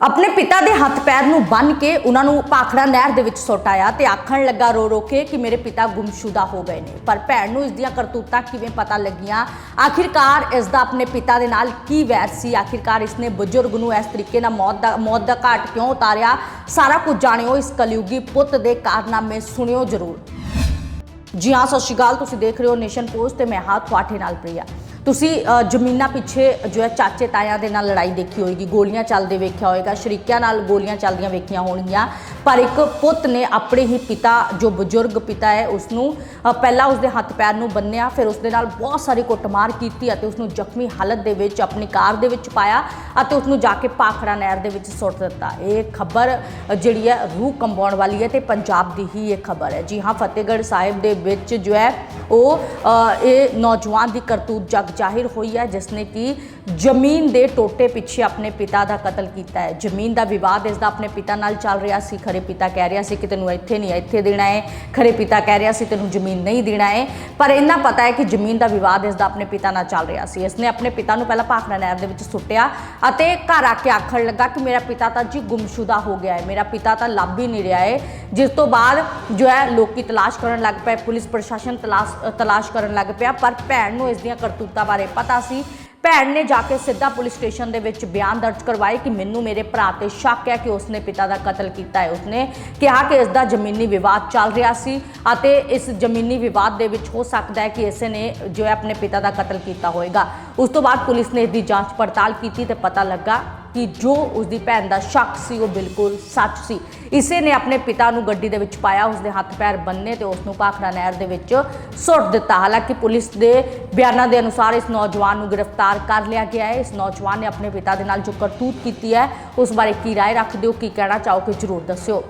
ਆਪਣੇ ਪਿਤਾ ਦੇ ਹੱਥ ਪੈਰ ਨੂੰ ਬੰਨ ਕੇ ਉਹਨਾਂ ਨੂੰ ਪਾਖੜਾ ਨਹਿਰ ਦੇ ਵਿੱਚ ਸੁੱਟ ਆਇਆ ਤੇ ਆਖਣ ਲੱਗਾ ਰੋ ਰੋ ਕੇ ਕਿ ਮੇਰੇ ਪਿਤਾ ਗੁੰਮਸ਼ੁਦਾ ਹੋ ਗਏ ਨੇ। ਪਰ ਭੈਣ ਨੂੰ ਇਸ ਦੀਆਂ ਕਰਤੂਤਾਂ ਕਿਵੇਂ ਪਤਾ ਲੱਗੀਆਂ? ਆਖਿਰਕਾਰ ਇਸ ਦਾ ਆਪਣੇ ਪਿਤਾ ਦੇ ਨਾਲ ਕੀ ਵੈਰ ਸੀ? ਆਖਿਰਕਾਰ ਇਸਨੇ ਬਜ਼ੁਰਗ ਨੂੰ ਇਸ ਤਰੀਕੇ ਨਾਲ ਮੌਤ ਦਾ ਮੌਤ ਦਾ ਘਾਟ ਕਿਉਂ ਉਤਾਰਿਆ? ਸਾਰਾ ਕੁਝ ਜਾਣਿਓ, ਇਸ ਕਲਯੁਗੀ ਪੁੱਤ ਦੇ ਕਾਰਨਾਮੇ ਸੁਣਿਓ ਜ਼ਰੂਰ। ਜੀ ਹਾਂ, ਸਤਿ ਸ਼੍ਰੀ ਅਕਾਲ। ਤੁਸੀਂ ਦੇਖ ਰਹੇ ਹੋ ਨੇਸ਼ਨ ਪੋਸਟ ਤੇ ਮੈਂ ਹਾਂ ਤੁਹਾਡੇ ਨਾਲ ਪ੍ਰਿਆ। ਤੁਸੀਂ ਜ਼ਮੀਨਾਂ ਪਿੱਛੇ ਜੋ ਹੈ ਚਾਚੇ ਤਾਇਆਂ ਦੇ ਨਾਲ ਲੜਾਈ ਦੇਖੀ ਹੋਏਗੀ, ਗੋਲੀਆਂ ਚੱਲਦੇ ਵੇਖਿਆ ਹੋਏਗਾ, ਸ਼ਰੀਕਿਆਂ ਨਾਲ ਗੋਲੀਆਂ ਚੱਲਦੀਆਂ ਵੇਖੀਆਂ ਹੋਣਗੀਆਂ। ਪਰ ਇੱਕ ਪੁੱਤ ਨੇ ਆਪਣੇ ਹੀ ਪਿਤਾ ਜੋ ਬਜ਼ੁਰਗ ਪਿਤਾ ਹੈ ਉਸ ਨੂੰ ਅ, ਪਹਿਲਾਂ ਉਸਦੇ ਹੱਥ ਪੈਰ ਨੂੰ ਬੰਨਿਆ ਫਿਰ ਉਸਦੇ ਨਾਲ ਬਹੁਤ ਸਾਰੀ ਕੁੱਟਮਾਰ ਕੀਤੀ ਅਤੇ ਉਸ ਨੂੰ ਜ਼ਖਮੀ ਹਾਲਤ ਦੇ ਵਿੱਚ ਆਪਣੀ ਕਾਰ ਦੇ ਵਿੱਚ ਪਾਇਆ ਅਤੇ ਉਸ ਨੂੰ ਜਾ ਕੇ ਪਾਖੜਾ ਨਹਿਰ ਦੇ ਵਿੱਚ ਸੁੱਟ ਦਿੱਤਾ। ਇਹ ਖਬਰ ਜਿਹੜੀ ਹੈ ਰੂਹ ਕੰਬਾਉਣ ਵਾਲੀ ਹੈ ਤੇ ਪੰਜਾਬ ਦੀ ਹੀ ਇਹ ਖਬਰ ਹੈ। ਜੀ ਹਾਂ ਫਤਿਹਗੜ੍ਹ ਸਾਹਿਬ ਦੇ ਵਿੱਚ ਜੋ ਹੈ ਉਹ ਇਹ ਨੌਜਵਾਨ ਦੀ ਕਰਤੂਤ ਜਗ ਜ਼ਾਹਿਰ ਹੋਈ ਹੈ ਜਿਸ ਨੇ ਕਿ ਜ਼ਮੀਨ ਦੇ ਟੋਟੇ ਪਿੱਛੇ ਆਪਣੇ ਪਿਤਾ ਦਾ ਕਤਲ ਕੀਤਾ ਹੈ। ਜ਼ਮੀਨ ਦਾ ਵਿਵਾਦ ਇਸ ਦਾ ਆਪਣੇ ਪਿਤਾ ਨਾਲ ਚੱਲ ਰਿਹਾ ਸੀ। ਖਰੇ ਪਿਤਾ ਕਹਿ ਰਿਹਾ ਸੀ ਕਿ ਤੈਨੂੰ ਇੱਥੇ ਨਹੀਂ, ਇੱਥੇ ਦੇਣਾ ਹੈ। ਖਰੇ ਪਿਤਾ ਕਹਿ ਰਿਹਾ ਸੀ, ਤੈਨੂੰ ਜ਼ਮੀਨ ਨਹੀਂ ਦੇਣਾ ਹੈ। ਪਰ ਇਹਨਾਂ ਪਤਾ ਹੈ ਕਿ ਜ਼ਮੀਨ ਦਾ ਵਿਵਾਦ ਇਸ ਦਾ ਆਪਣੇ ਪਿਤਾ ਨਾਲ ਚੱਲ ਰਿਹਾ ਸੀ। ਇਸਨੇ ਆਪਣੇ ਪਿਤਾ ਨੂੰ ਪਹਿਲਾਂ ਭਾਖੜਾ ਨਹਿਰ ਦੇ ਵਿੱਚ ਸੁੱਟਿਆ ਅਤੇ ਘਰ ਆ ਕੇ ਆਖਣ ਲੱਗਾ ਕਿ ਮੇਰਾ ਪਿਤਾ ਤਾਂ ਜੀ ਗੁੰਮਸ਼ੁਦਾ ਹੋ ਗਿਆ ਹੈ। ਮੇਰਾ ਪਿਤਾ ਤਾਂ ਲੱਭ ਹੀ ਨਹੀਂ ਰਿਹਾ ਹੈ। ਜਿਸ ਤੋਂ ਬਾਅਦ ਜੋ ਹੈ ਲੋਕੀ ਤਲਾਸ਼ ਕਰਨ ਲੱਗ ਪਏ, ਪੁਲਿਸ ਪ੍ਰਸ਼ਾਸਨ ਤਲਾਸ਼ ਤਲਾਸ਼ ਕਰਨ ਲੱਗ ਪਿਆ। ਪਰ ਭੈਣ ਨੂੰ ਇਸ ਦੀਆਂ ਕਰਤੂਤਾਂ ਬਾਰੇ ਪਤਾ ਸੀ ਭੈਣ ਨੇ ਜਾ ਕੇ ਸਿੱਧਾ ਪੁਲਿਸ ਸਟੇਸ਼ਨ ਦੇ ਵਿੱਚ ਬਿਆਨ ਦਰਜ ਕਰਵਾਏ ਕਿ ਮੈਨੂੰ ਮੇਰੇ ਭਰਾ ਤੇ ਸ਼ੱਕ ਹੈ ਕਿ ਉਸਨੇ ਪਿਤਾ ਦਾ ਕਤਲ ਕੀਤਾ ਹੈ। ਉਸਨੇ ਕਿਹਾ ਕਿ ਇਸ ਦਾ ਜ਼ਮੀਨੀ ਵਿਵਾਦ ਚੱਲ ਰਿਹਾ ਸੀ ਅਤੇ ਇਸ ਜ਼ਮੀਨੀ ਵਿਵਾਦ ਦੇ ਵਿੱਚ ਹੋ ਸਕਦਾ ਹੈ ਕਿ ਇਸੇ ਨੇ ਜੋ ਹੈ ਆਪਣੇ ਪਿਤਾ ਦਾ ਕਤਲ ਕੀਤਾ ਹੋਵੇਗਾ ਉਸ ਤੋਂ ਬਾਅਦ ਪੁਲਿਸ ਨੇ ਇਸ ਦੀ ਜਾਂਚ ਪੜਤਾਲ ਕੀਤੀ ਤੇ ਪਤਾ ਲੱਗਾ ਕਿ ਜੋ ਉਸ ਦੀ ਭੈਣ ਦਾ ਸ਼ੱਕ ਸੀ, ਉਹ ਬਿਲਕੁਲ ਸੱਚ ਸੀ। ਇਸੇ ਨੇ ਆਪਣੇ ਪਿਤਾ ਨੂੰ ਗੱਡੀ ਦੇ ਵਿੱਚ ਪਾਇਆ ਉਸ ਦੇ ਹੱਥ ਪੈਰ ਬੰਨੇ ਤੇ ਉਸ ਨੂੰ ਭਾਖੜਾ ਨਹਿਰ ਦੇ ਵਿੱਚ ਸੁੱਟ ਦਿੱਤਾ। ਹਾਲਾਂਕਿ ਪੁਲਿਸ ਦੇ ਬਿਆਨਾਂ ਦੇ ਅਨੁਸਾਰ ਇਸ ਨੌਜਵਾਨ ਨੂੰ ਗ੍ਰਿਫਤਾਰ ਕਰ ਲਿਆ ਗਿਆ ਹੈ। ਇਸ ਨੌਜਵਾਨ ਨੇ ਆਪਣੇ ਪਿਤਾ ਦੇ ਨਾਲ ਜੋ ਕਰਤੂਤ ਕੀਤੀ ਹੈ, ਉਸ ਬਾਰੇ ਕੀ ਰਾਏ ਰੱਖਦੇ ਹੋ, ਕੀ ਕਹਿਣਾ ਚਾਹੋਗੇ, ਜਰੂਰ ਦੱਸਿਓ।